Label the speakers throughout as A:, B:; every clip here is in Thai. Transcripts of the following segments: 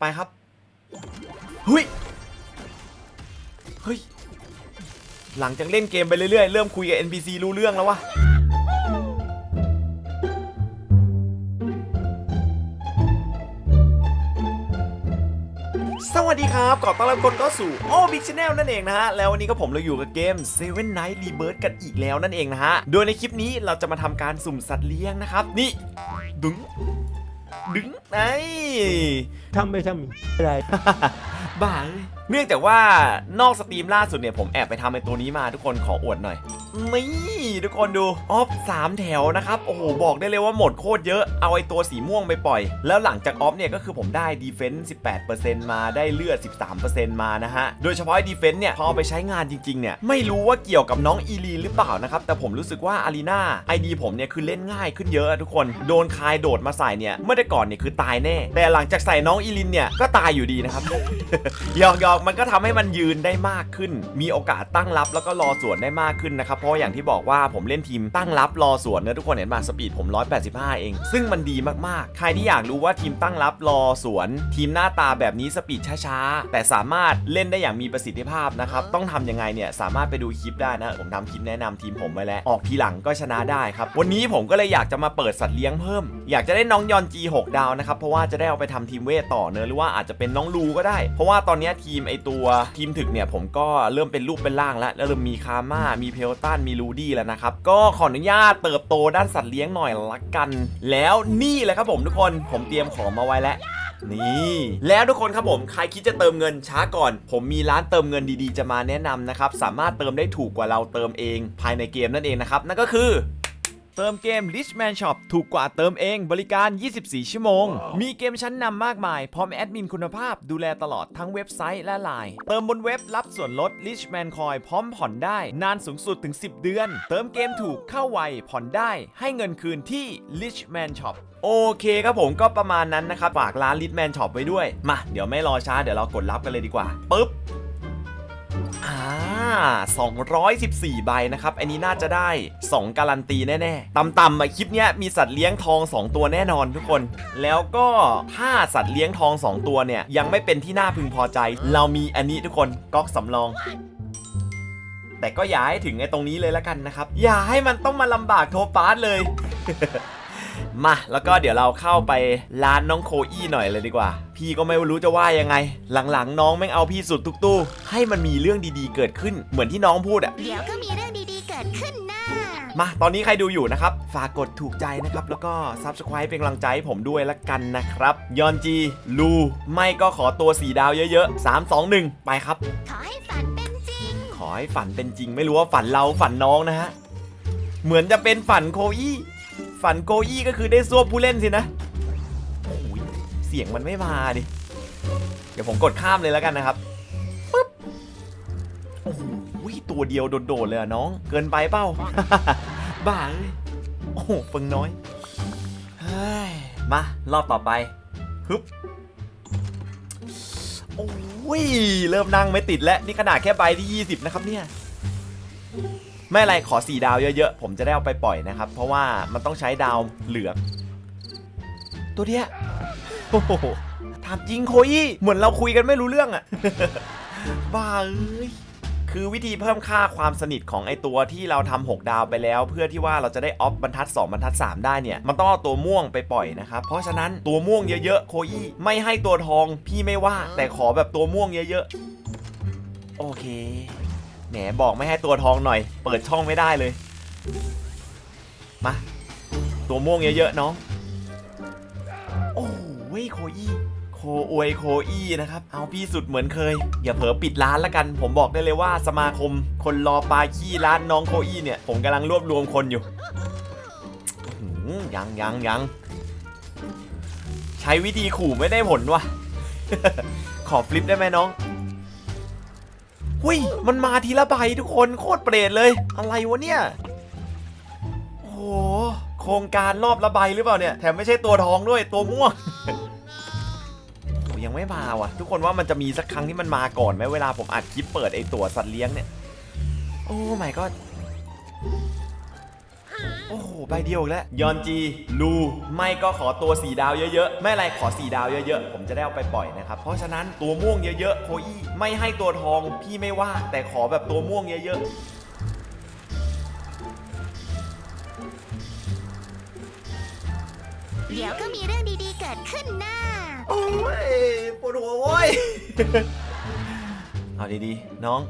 A: ไปครับเฮ้ยเฮ้ยหลังจากเล่นเกมไปเรื่อยๆ เริ่มคุยกับ NPC รู้เรื่องแล้ววะสวัสดีครับขอต้อนรับคนเข้าสู่โอ้บิ๊กชแนลนั่นเองนะฮะ แล้ววันนี้ก็ผมเราอยู่กับเกม Seven Night Rebirth กันอีกแล้วนั่นเองนะฮะ โดยในคลิปนี้เราจะมาทำการสุ่มสัตว์เลี้ยงนะครับ นี่ ดึง ดึงไอ้
B: ทำไปทำอะไร
A: บ้าเอ้ยเนื่องจากว่านอกสตรีมล่าสุดเนี่ยผมแอบไปทำไอ้ตัวนี้มาทุกคนขออวดหน่อย นี่ทุกคนดูออฟสามแถวนะครับ โอ้โห บอกได้เลยว่าหมดโคตรเยอะเอาไอ้ตัวสีม่วงไปปล่อย แล้วหลังจากออฟเนี่ยก็คือผมได้ดีเฟนส์18%มาได้เลือด 13%มานะฮะ โดยเฉพาะดีเฟนส์เนี่ยพอเอาไปใช้งานจริงๆเนี่ยไม่รู้ว่าเกี่ยวกับน้องอีลีหรือเปล่านะครับ แต่ผมรู้สึกว่าอารีนาไอดีผมเนี่ยคือเล่นง่ายขึ้นเยอะอะทุกคนโดนคายโดดมาใส่เนี่ยเมื่อแต่ก่อนเนี่ยคือตายแน่ แต่หลังจากใส่น้องอีลินเนี่ยก็ตายอยู่ดีนะครับหยอกหยอกมันก็ทำให้มันยืนได้มากขึ้น มีโอกาสตั้งรับแล้วก็รอสวนได้มากขึ้นนะครับ เพราะอย่างที่บอกว่าผมเล่นทีมตั้งรับรอสวนเนะทุกคนเห็นมาสปีดผม 185 เอง ซึ่งมันดีมากๆ ใครที่อยากรู้ว่าทีมตั้งรับรอสวน ทีมหน้าตาแบบนี้สปีดช้าๆ แต่สามารถเล่นได้อย่างมีประสิทธิภาพนะครับ ต้องทำยังไงเนี่ยสามารถไปดูคลิปได้นะ ผมทำคลิปแนะนำทีมผมไว้แล้ว ออกทีหลังก็ชนะได้ครับ วันนี้ผมก็เลยอยากจะมาเปิดสัตว์เลี้ยงเพิ่ม อยากจะได้น้องยอน G6 ดาวนะครับ เพราะว่าจะได้เอาไปทำทีมเวทต่อเนอะหรือว่าอาจจะเป็นน้องลูก็ได้เพราะว่าตอนนี้ทีมไอตัวทีมถึกเนี่ยผมก็เริ่มเป็นรูปเป็นร่างแล้วแล้วเริ่มมีคาม่ามีเพลตันมีลูดี้แล้วนะครับ ก็ขออนุญาตเติบโตด้านสัตว์เลี้ยงหน่อยละกัน แล้วนี่แหละครับผมทุกคนผมเตรียมของมาไว้แล้วนี่แล้วทุกคนครับผมใครคิดจะเติมเงินช้าก่อน ผมมีร้านเติมเงินดีๆ จะมาแนะนำนะครับ สามารถเติมได้ถูกกว่าเราเติมเอง ภายในเกมนั่นเองนะครับ นั่นก็คือ เติมเกม Richman Shop ถูกกว่าเติมเองบริการ 24 ชั่วโมง มีเกมชั้นนำมากมาย พร้อมแอดมินคุณภาพดูแลตลอดทั้งเว็บไซต์และไลน์เติมบนเว็บรับส่วนลด Richman Coin พร้อมผ่อนได้ นานสูงสุดถึง 10 เดือน เติมเกมถูกเข้าไวผ่อนได้ ให้เงินคืนที่ Richman Shop โอเคครับผมก็ประมาณนั้นนะครับฝากร้าน Richman Shop ไว้ด้วย มา เดี๋ยวไม่รอช้าเดี๋ยวเรากดรับกันเลยดีกว่าปึ๊บอ่า 214 ใบนะครับ อันนี้น่าจะได้ 2 การันตีแน่ๆ ต่ำๆอะคลิปเนี้ยมีสัตว์เลี้ยงทอง 2 ตัวแน่นอนทุกคน แล้วก็ถ้าสัตว์เลี้ยงทอง 2 ตัวเนี่ย ยังไม่เป็นที่น่าพึงพอใจ เรามีอันนี้ทุกคนก๊อกสำรองแต่ก็อย่าให้ถึงไอ้ตรงนี้เลยละกันนะครับ อย่าให้มันต้องมาลำบากโทปาร์ตเลย มา แล้วก็เดี๋ยวเราเข้าไปร้านน้องโคอี้หน่อยเลยดีกว่า พี่ก็ไม่รู้จะว่ายังไง หลังๆ น้องแม่งเอาพี่สุดทุกตู้ ให้มันมีเรื่องดีๆเกิดขึ้น เหมือนที่น้องพูดอะ
C: เดี๋ยวก็มีเรื่องดีๆเกิดขึ้นนะ
A: มา ตอนนี้ใครดูอยู่นะครับ ฝากกดถูกใจนะครับ แล้วก็ Subscribe เป็นกำลังใจให้ผมด้วยละกันนะครับ ยอนจี ลู ไม่ก็ขอตัวสีดาวเยอะๆ 3 2 1 ไปครับ
C: ขอให้ฝันเป็นจริง
A: ขอให้ฝันเป็นจริง ไม่รู้ว่าฝันเราฝันน้องนะฮะ เหมือนจะเป็นฝันโคอี้ ฝันโคอี้ก็คือได้ซวบผู้เล่นสินะโอ้ย เสียงมันไม่มาดิ เดี๋ยวผมกดข้ามเลยแล้วกันนะครับปึ๊บโอ้โหตัวเดียวโดดๆเลยอะน้อง เกินไปเป้า บ้าเลยโอ้โหเฟิงน้อยเฮ้ยมารอบต่อไปฮึบโอ้ยเริ่มนั่งไม่ติดแล้ว นี่ขนาดแค่ใบที่ 20 นะครับเนี่ยไม่อะไรขอ4ดาวเยอะๆ ผมจะได้เอาไปปล่อยนะครับ เพราะว่ามันต้องใช้ดาวเหลืองตัวเนี้ย โอ้โหถามจริงโคอี้เหมือนเราคุยกันไม่รู้เรื่องอะบ้าเอ้ยคือวิธีเพิ่มค่าความสนิทของไอตัวที่เราทำ6ดาวไปแล้ว เพื่อที่ว่าเราจะได้ออฟบรรทัด 2 บรรทัด 3 ได้เนี่ย มันต้องเอาตัวม่วงไปปล่อยนะครับ เพราะฉะนั้นตัวม่วงเยอะๆ โคอี้ไม่ให้ตัวทองพี่ไม่ว่า แต่ขอแบบตัวม่วงเยอะๆ โอเค แหมบอกไม่ให้ตัวทองหน่อย เปิดช่องไม่ได้เลย มา ตัวม่วงเยอะๆน้อง โคอี้โคอวยโคอี้นะครับเอาพี่สุดเหมือนเคย อย่าเผลอปิดร้านละกัน ผมบอกได้เลยว่าสมาคม คนรอปลาขี้ร้านน้องโคอี้เนี่ย ผมกำลังรวบรวมคนอยู่ยังยังยังใช้วิธีขู่ไม่ได้ผลวะขอฟลิปได้ไหมน้องหุยมันมาทีละใบทุกคนโคตรเปรตเลย อะไรวะเนี่ย โอ้โห โครงการรอบละใบหรือเปล่าเนี่ย แถมไม่ใช่ตัวทองด้วยตัวม่วง ยังไม่มาว่ะ ทุกคนว่ามันจะมีสักครั้งที่มันมาก่อนไหมเวลาผมอัดคลิปเปิดไอตัวสัตว์เลี้ยงเนี่ย โอ้ไม่ก็โอ้โห ใบเดียวอีกแล้ว ยอนจี ลู ไม่ก็ขอตัวสีดาวเยอะๆ ไม่อะไรขอสีดาวเยอะๆ ผมจะได้เอาไปปล่อยนะครับ เพราะฉะนั้นตัวม่วงเยอะๆ โคอี้ ไม่ให้ตัวทองพี่ไม่ว่า แต่ขอแบบตัวม่วงเยอะๆ
C: เดี๋ยวก็มีเรื่องดีๆ เกิดขึ้นนะ
A: โอ้ยปวดหัวโว้ย เอาดีๆ น้อง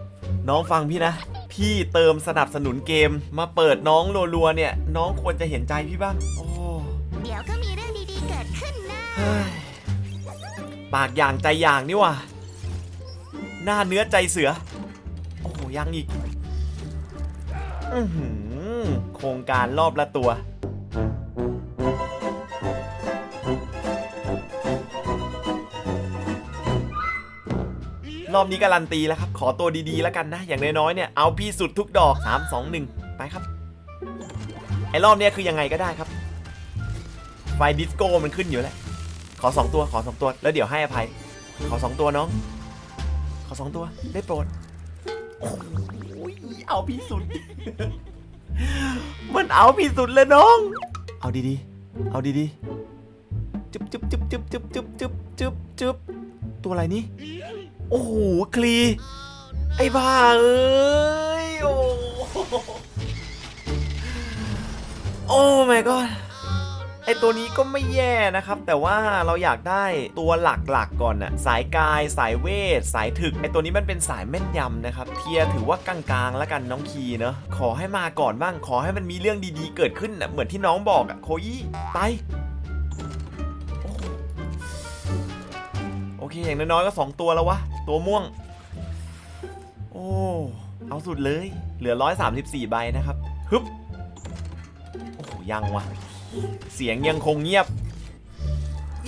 A: น้องฟังพี่นะ พี่เติมสนับสนุนเกม มาเปิดน้องรัวๆเนี่ย น้องควรจะเห็นใจพี่บ้าง โอ้
C: เดี๋ยวก็มีเรื่องดีๆเกิดขึ้นนะ
A: เฮ้ยปากอย่างใจอย่างนี่ว่ะหน้าเนื้อใจเสือ โอ้โหยังอีก อือหือโครงการรอบละตัว รอบนี้การันตีแล้วครับ ขอตัวดีๆแล้วกันนะ อย่างน้อยๆเนี่ยเอาพี่สุดทุกดอก 3 2 1 ไปครับ ไอ้รอบเนี้ยคือยังไงก็ได้ครับ ไฟดิสโก้มันขึ้นอยู่แล้ว ขอ 2 ตัวขอ 2 ตัว แล้วเดี๋ยวให้อภัย ขอ 2 ตัวน้อง ขอ 2 ตัวได้โปรดเอาพี่สุด มันเอาพี่สุดเลยน้อง เอาดีๆ เอาดีๆ จุ๊บจุ๊บจุ๊บจุ๊บจุ๊บจุ๊บจุ๊บจุ๊บจุ๊บตัวอะไรนี่ โอ้โหคลี ไอ้บ้าเอ้ย โอ้โอ้ my god ไอตัวนี้ก็ไม่แย่นะครับ แต่ว่าเราอยากได้ตัวหลักๆก่อนน่ะสายกายสายเวท สายถึก ไอตัวนี้มันเป็นสายแม่นยำนะครับ เทียถือว่ากลางๆแล้วกันน้องคีเนอะขอให้มาก่อนบ้างขอให้มันมีเรื่องดีๆ เกิดขึ้นน่ะเหมือนที่น้องบอกอะโคยี่ไปโอ้โหโอเคอย่างน้อยๆก็ 2 ตัวแล้ววะ ตัวม่วง โอ้ เอาสุดเลย เหลือ 134 ใบนะครับ ฮึบ โอ้โหยังวะ เสียงยังคงเงียบ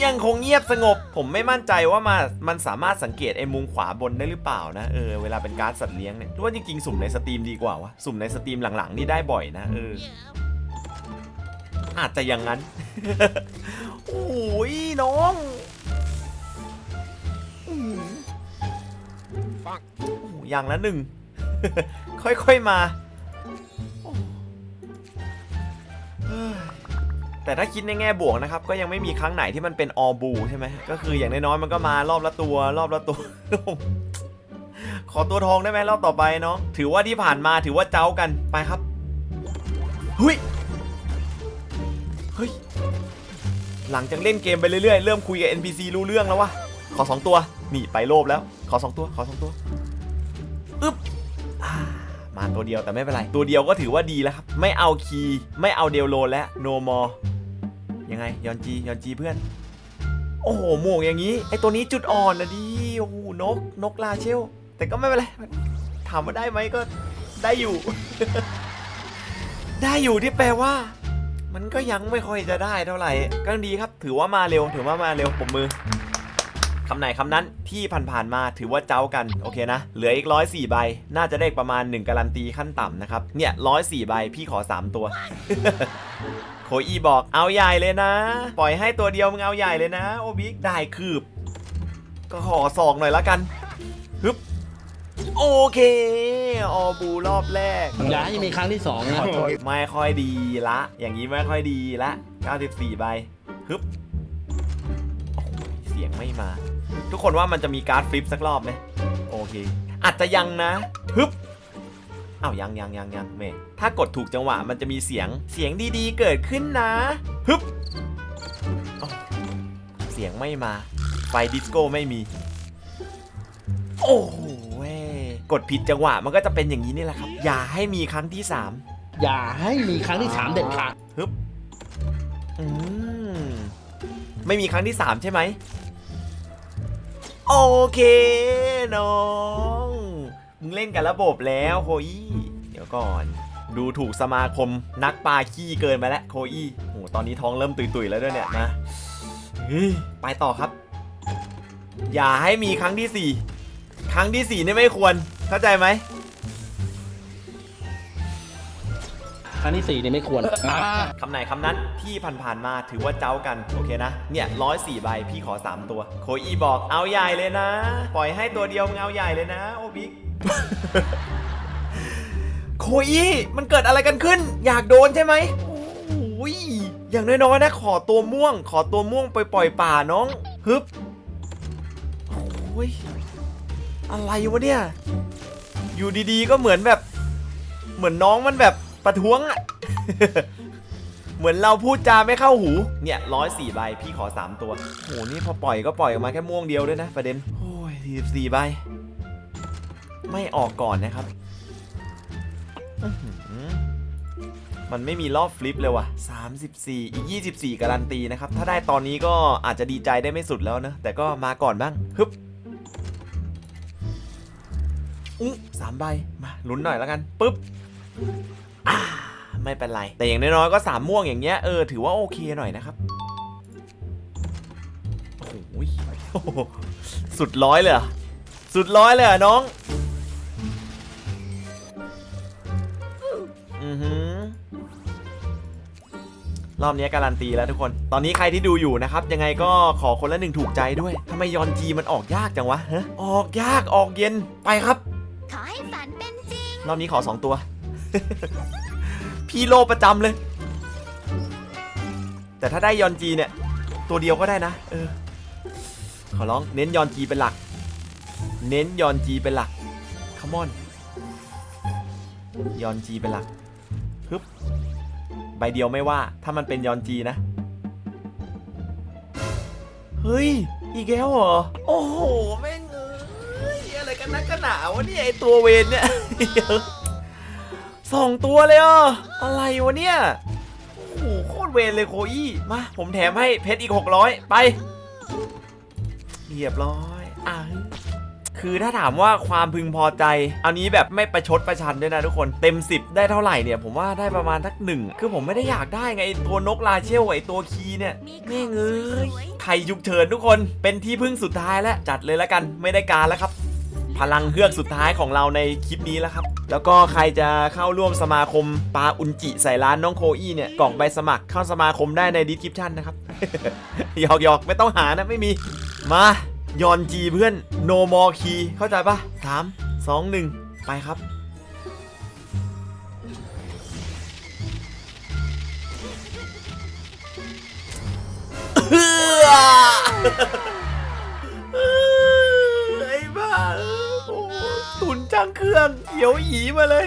A: ยังคงเงียบสงบ ผมไม่มั่นใจว่ามามันสามารถสังเกตไอ้มุมขวาบนได้หรือเปล่านะ เออ เวลาเป็นการ์ดสัตว์เลี้ยงเนี่ยว่าจริงๆ สุ่มในสตรีมดีกว่าวะ สุ่มในสตรีมหลังๆ นี่ได้บ่อยนะ เออ อาจจะอย่างนั้น โอ้ยน้องอ โอ้โหอย่างละหนึ่ง ค่อยๆมา แต่ถ้าคิดในแง่บวกนะครับ ก็ยังไม่มีครั้งไหนที่มันเป็นออบูใช่ไหมก็คืออย่างน้อยๆมันก็มารอบละตัว รอบละตัว ขอตัวทองได้ไหมรอบต่อไปเน้องถือว่าที่ผ่านมาถือว่าเจ้ากันไปครับเฮ้ยเฮ้ยหลังจากเล่นเกมไปเรื่อยๆ เริ่มคุยกับ NPC รู้เรื่องแล้ววะขอ 2 ตัว นี่ ไปโลบแล้ว ขอ2ตัว ขอ2ตัว อึ๊บมาตัวเดียวแต่ไม่เป็นไร ตัวเดียวก็ถือว่าดีแล้วครับ ไม่เอาคีย์ไม่เอาเดลโลและโนมอยังไงยอนจียอนจีเพื่อน โอ้โหหมวกอย่างนี้ไอตัวนี้จุดอ่อนนะดิโอ้โหนกนกลาเชล แต่ก็ไม่เป็นไรถามว่าได้ไหมก็ได้อยู่ ได้อยู่ที่แปลว่า มันก็ยังไม่ค่อยจะได้เท่าไหร่ก็ดีครับ ถือว่ามาเร็วถือว่ามาเร็วผมมือำไหนคำนั้นที่ผ่านๆมาถือว่าเจ้ากันโอเคนะ เหลืออีกร้อยสี่ใบ น่าจะได้ประมาณ 1 การันตีขั้นต่ำนะครับ เนี่ยร้อยสี่ใบพี่ขอ 3 ตัวโคอีบอกเอาใหญ่เลยนะ ปล่อยให้ตัวเดียวมึงเอาใหญ่เลยนะ โอบิกได้คืบ ก็ขอสองหน่อยละกันฮึบโอเค ออบูรอบแรก
D: อย่าให้มีครั้งที่สองนะ
A: ไม่ค่อยดีละ อย่างนี้ไม่ค่อยดีละ 94 ใบฮึบโอ้โหเสียงไม่มา ทุกคนว่ามันจะมีการ์ดฟลิปสักรอบไหมโอเค อาจจะยังนะฮึบอ้าวยังยังยังยังเมย์ถ้ากดถูกจังหวะมันจะมีเสียงเสียงดีๆ เกิดขึ้นนะฮึบอ้าวเสียงไม่มา ไฟดิสโก้ไม่มี โอ้โหเว้ยกดผิดจังหวะมันก็จะเป็นอย่างนี้นี่แหละครับ อย่าให้มีครั้งที่สาม
D: อย่าให้มีครั้งที่สามเด็ดขาด
A: ฮึบอืมไม่มีครั้งที่สามใช่ไหม โอเคน้อง มึงเล่นกับระบบแล้วโคอี้เดี๋ยวก่อน ดูถูกสมาคมนักปลาขี้เกินไปแล้วโคอี้โหตอนนี้ท้องเริ่มตุยๆแล้วด้วยเนี่ยนะไปต่อครับ อย่าให้มีครั้งที่สี่ครั้งที่สี่นี่ไม่ควร เข้าใจไหม
D: ครั้งที่สี่เนี่ยไม่ควร
A: คำไหนคำนั้นที่ผ่านๆมาถือว่าเจ้ากัน โอเคนะ เนี่ยร้อยสี่ใบพี่ขอ 3 ตัว โคอีบอกเอาใหญ่เลยนะ ปล่อยให้ตัวเดียวมึงเอาใหญ่เลยนะ โอบิกโคอีมันเกิดอะไรกันขึ้น อยากโดนใช่ไหมโอ้ยอย่างน้อยๆนะ ขอตัวม่วง ขอตัวม่วงไปปล่อยป่าน้องฮึบโอ้ยอะไรวะเนี่ย อยู่ดีๆก็เหมือนแบบ เหมือนน้องมันแบบ ประท้วงอะ เหมือนเราพูดจาไม่เข้าหู เนี่ยร้อยสี่ใบพี่ขอสามตัว โห นี่พอปล่อยก็ปล่อยออกมาแค่ม่วงเดียวด้วยนะ ประเด็น โอ้ยสี่สี่ใบ ไม่ออกก่อนนะครับ มันไม่มีรอบฟลิปเลยว่ะ 34 อีก 24 การันตีนะครับ ถ้าได้ตอนนี้ก็อาจจะดีใจได้ไม่สุดแล้วนะ แต่ก็มาก่อนบ้าง ฮึบอู้สามใบ มาลุ้นหน่อยแล้วกัน ปึ๊บ ไม่เป็นไร แต่อย่างน้อยๆก็สามม่วงอย่างเงี้ยเออถือว่าโอเคหน่อยนะครับโอ้โหโอ้โหสุดร้อยเลยเหรอสุดร้อยเลยเหรอน้องอือหือรอบนี้การันตีแล้วทุกคน ตอนนี้ใครที่ดูอยู่นะครับ ยังไงก็ขอคนละหนึ่งถูกใจด้วยทำไมยอนจีมันออกยากจังวะฮะออกยากออกเย็นไปครับ
C: ขอให้ฝันเป็นจริง
A: รอบนี้ขอ 2 ตัว พี่โลประจำเลย แต่ถ้าได้ยอนจีเนี่ย ตัวเดียวก็ได้นะ เออ ขอร้องเน้นยอนจีเป็นหลัก เน้นยอนจีเป็นหลักคัมอน ยอนจีเป็นหลักฮึบใบเดียวไม่ว่า ถ้ามันเป็นยอนจีนะ เฮ้ย อีกแล้วเหรอ โอ้โห แม่งเอ้ยอะไรกันนักกันหนาวะเนี่ยไอตัวเวนเนี่ย สองตัวเลยอะอะไรวะเนี่ยโอ้โหโคตรเวนเลยโคอี้มา ผมแถมให้เพชรอีก 600 ไปเรียบร้อยอะคือถ้าถามว่าความพึงพอใจ อันนี้แบบไม่ประชดประชันด้วยนะทุกคนเต็ม 10 ได้เท่าไหร่เนี่ย ผมว่าได้ประมาณทักหนึ่งคือผมไม่ได้อยากได้ไงตัวนกลาเชลไอตัวคีเนี่ยแม่
C: ง
A: เอ้ยไทยยุคเชิญทุกคนเป็นที่พึ่งสุดท้ายแล้วจัดเลยแล้วกันไม่ได้การแล้วครับ ลังเฮือกสุดท้ายของเราในคลิปนี้แล้วครับ แล้วก็ใครจะเข้าร่วมสมาคมปลาอุนจิใส่ร้านน้องโคอี้เนี่ยกล่องใบสมัครเข้าสมาคมได้ในดีสคริปชันนะครับหยอกหยอกไม่ต้องหานะไม่มี มายอนจีเพื่อน no more key เข้าใจปะสามสองหนึ่งไปครับเฮือ ตุนจังเครื่องเขียวหยีมาเลย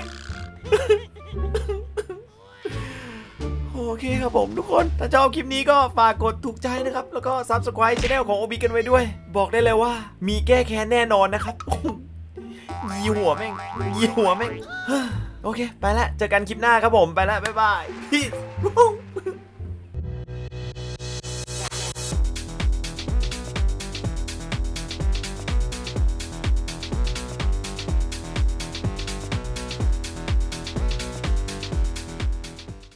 A: โอเคครับผมทุกคน ถ้าชอบคลิปนี้ก็ฝากกดถูกใจนะครับ แล้วก็ Subscribe ช่องของโอบิกันไว้ด้วย บอกได้เลยว่า มีแก้แค้นแน่นอนนะครับยีหัวแม่งยีหัวแม่ง โอเค ไปละ เจอกันคลิปหน้าครับผม ไปละ บ๊ายบาย พีซ